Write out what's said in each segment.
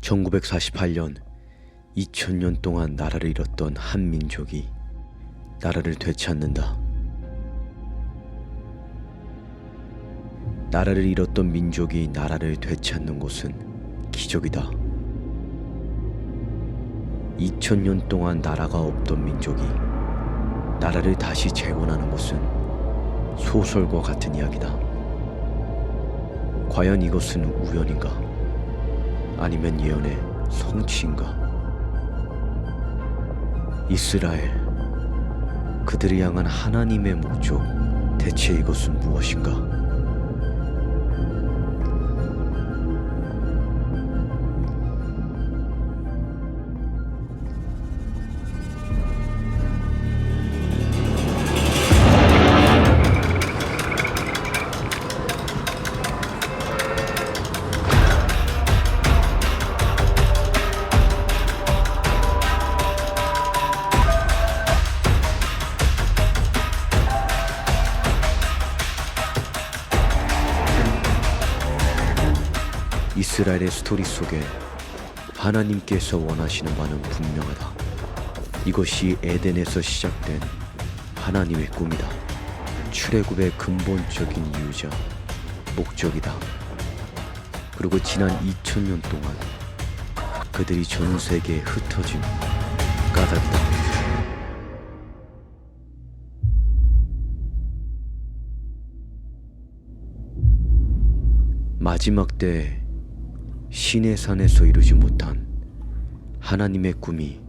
1948년 2000년 동안 나라를 잃었던 한 민족이 나라를 되찾는다. 나라를 잃었던 민족이 나라를 되찾는 것은 기적이다. 2000년 동안 나라가 없던 민족이 나라를 다시 재건하는 것은 소설과 같은 이야기다. 과연 이것은 우연인가? 아니면 예언의 성취인가? 이스라엘, 그들을 향한 하나님의 목적, 대체 이것은 무엇인가? 이스라엘의 스토리 속에 하나님께서 원하시는 바는 분명하다. 이것이 에덴에서 시작된 하나님의 꿈이다. 출애굽의 근본적인 이유자, 목적이다. 그리고 지난 2000년 동안 그들이 전 세계에 흩어진 까닭이다. 마지막 때 신의 산에서 이루지 못한 하나님의 꿈이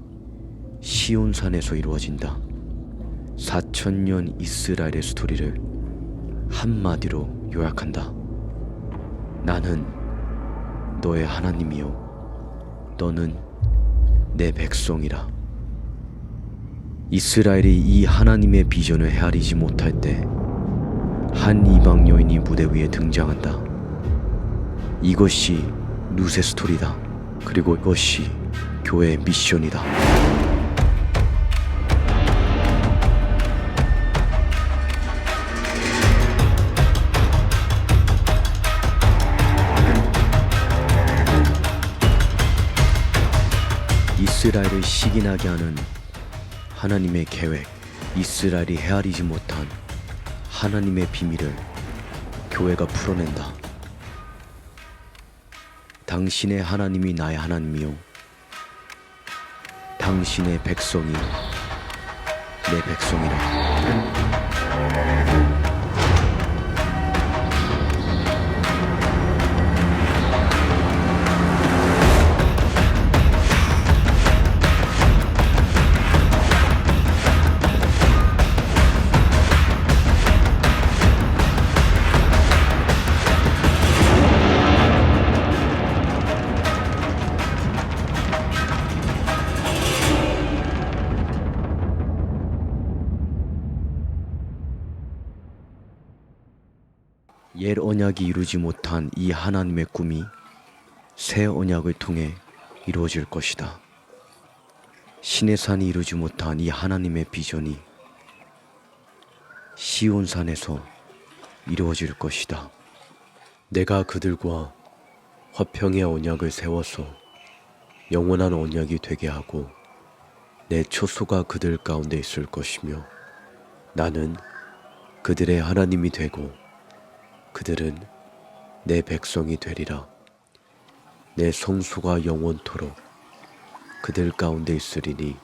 시온산에서 이루어진다. 4천년 이스라엘의 스토리를 한마디로 요약한다. 나는 너의 하나님이요. 너는 내 백성이라. 이스라엘이 이 하나님의 비전을 헤아리지 못할 때 한 이방 여인이 무대 위에 등장한다. 이것이 루세 스토리다. 그리고 이것이 교회의 미션이다. 이스라엘을 시기나게 하는 하나님의 계획, 이스라엘이 헤아리지 못한 하나님의 비밀을 교회가 풀어낸다. 당신의 하나님이 나의 하나님이요. 당신의 백성이 내 백성이라. 옛 언약이 이루지 못한 이 하나님의 꿈이 새 언약을 통해 이루어질 것이다. 신의 산이 이루지 못한 이 하나님의 비전이 시온산에서 이루어질 것이다. 내가 그들과 화평의 언약을 세워서 영원한 언약이 되게 하고 내 초소가 그들 가운데 있을 것이며 나는 그들의 하나님이 되고 그들은 내 백성이 되리라. 내 성소가 영원토록 그들 가운데 있으리니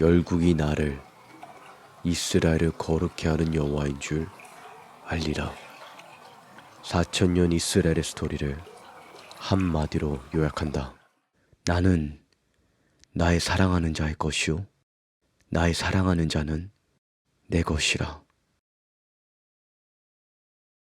열국이 나를 이스라엘을 거룩케 하는 여호와인 줄 알리라. 4천년 이스라엘의 스토리를 한마디로 요약한다. 나는 나의 사랑하는 자의 것이요. 나의 사랑하는 자는 내 것이라.